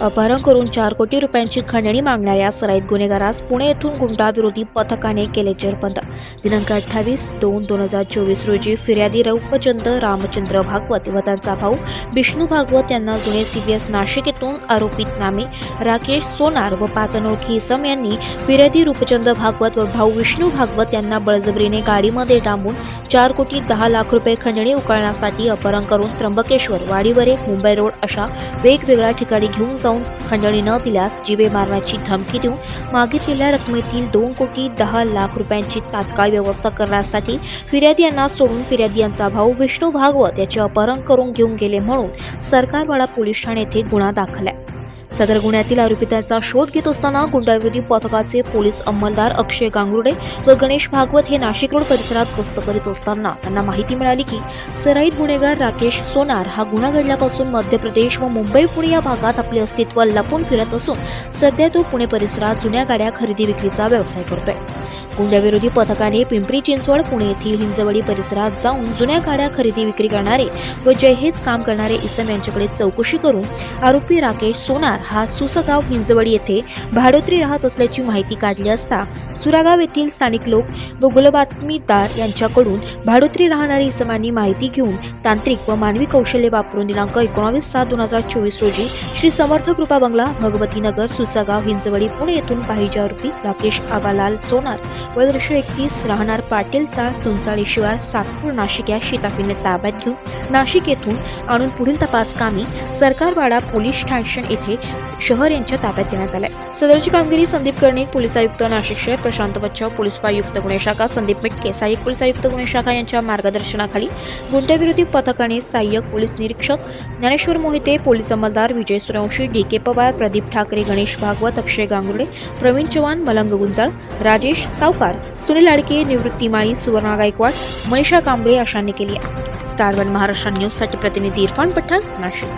अपहरण करून चार कोटी रुपयांची खंडणी मागणाऱ्या सराईत गुन्हेगारास पुणे येथून गुंडाविरोधी पथकाने केले जेरबंद दिनांक अठ्ठावीस दोन दोन हजार चोवीस रोजी फिर्यादी रौपचंद रामचंद्र भागवत व त्यांचा भाऊ विष्णू भागवत यांना जुने सीबीएस नाशिक येथून आरोपित नामे. राकेश सोनार व पाच अनोळखी इसम यांनी फिर्यादी रूपचंद भागवत व भाऊ विष्णू भागवत यांना बळजबरीने गाडीमध्ये डांबून चार कोटी दहा लाख रुपये खंडणी उकळण्यासाठी अपहरण करून त्र्यंबकेश्वर वाडीवरे मुंबई रोड अशा वेगवेगळ्या ठिकाणी घेऊन जाऊन खंडणी न दिल्यास जीवे मारण्याची धमकी देऊन मागितलेल्या रकमेतील दोन कोटी दहा लाख रुपयांची तात्काळ व्यवस्था करण्यासाठी फिर्यादी यांना सोडून फिर्यादी यांचा भाऊ विष्णू भागवत याचे अपहरण करून घेऊन गेले म्हणून सरकारवाडा पोलीस ठाणे येथे गुन्हा दाखल आहे. सदर गुन्ह्यातील आरोपितांचा शोध घेत असताना गुंडाविरोधी पथकाचे पोलीस अंमलदार अक्षय गांगुर्डे व गणेश भागवत हे नाशिक रोड परिसरात गस्त करीत असताना त्यांना माहिती मिळाली की सराईत गुन्हेगार राकेश सोनार हा गुन्हा घडल्यापासून मध्य प्रदेश व मुंबई पुणे या भागात आपले अस्तित्व लपून फिरत असून सध्या तो पुणे परिसरात जुन्या गाड्या खरेदी विक्रीचा व्यवसाय करतोय. गुंडाविरोधी पथकाने पिंपरी चिंचवड पुणे येथील हिंजवडी परिसरात जाऊन जुन्या गाड्या खरेदी विक्री करणारे व जयहेज काम करणारे इसम यांच्याकडे चौकशी करून आरोपी राकेश सोनार हा सुसगाव हिंजवडी येथे भाडोत्री राहत असल्याची माहिती काढली असता सुरागाव येथील स्थानिक लोक व गुलबातमीदार यांच्याकडून भाडोत्री राहणारी इसमांनी माहिती घेऊन तांत्रिक व मानवी कौशल्य वापरून दिनांक एकोणावीस सात दोन हजार चोवीस रोजी श्री समर्थ कृपा बंगला भगवतीनगर सुसगाव हिंजवडी पुणे येथून पाहिजे आरोपी राकेश आबालाल सोनार. वर्ष एकतीस राहणार पाटील चाळ चुंचाळी शिवार सातपूर नाशिक या शिताफीने ताब्यात घेऊन नाशिक येथून आणून पुढील तपास कामी सरकारवाडा पोलीस स्टेशन येथे शहर यांच्या ताब्यात देण्यात आले सदरची कामगिरी संदीप कर्णिक पोलीस आयुक्त नाशिक शहर प्रशांत बच्चाव पोलीस उपायुक्त गुन्हे शाखा संदीप मिटके सहाय्यक पोलीस आयुक्त गुन्हे शाखा यांच्या मार्गदर्शनाखाली गुंठेविरोधी पथकाने सहाय्यक पोलीस निरीक्षक ज्ञानेश्वर मोहिते पोलीस अंमलदार विजय सूर्यवंशी डी के पवार प्रदीप ठाकरे गणेश भागवत अक्षय गांगुडे प्रवीण चव्हाण मलंग गुंजाळ राजेश सावकार सुनील आडके निवृत्ती माळी सुवर्णा गायकवाड मनीषा कांबळे अशांनी केली स्टार वन महाराष्ट्र न्यूजसाठी प्रतिनिधी इरफान पठाण नाशिक.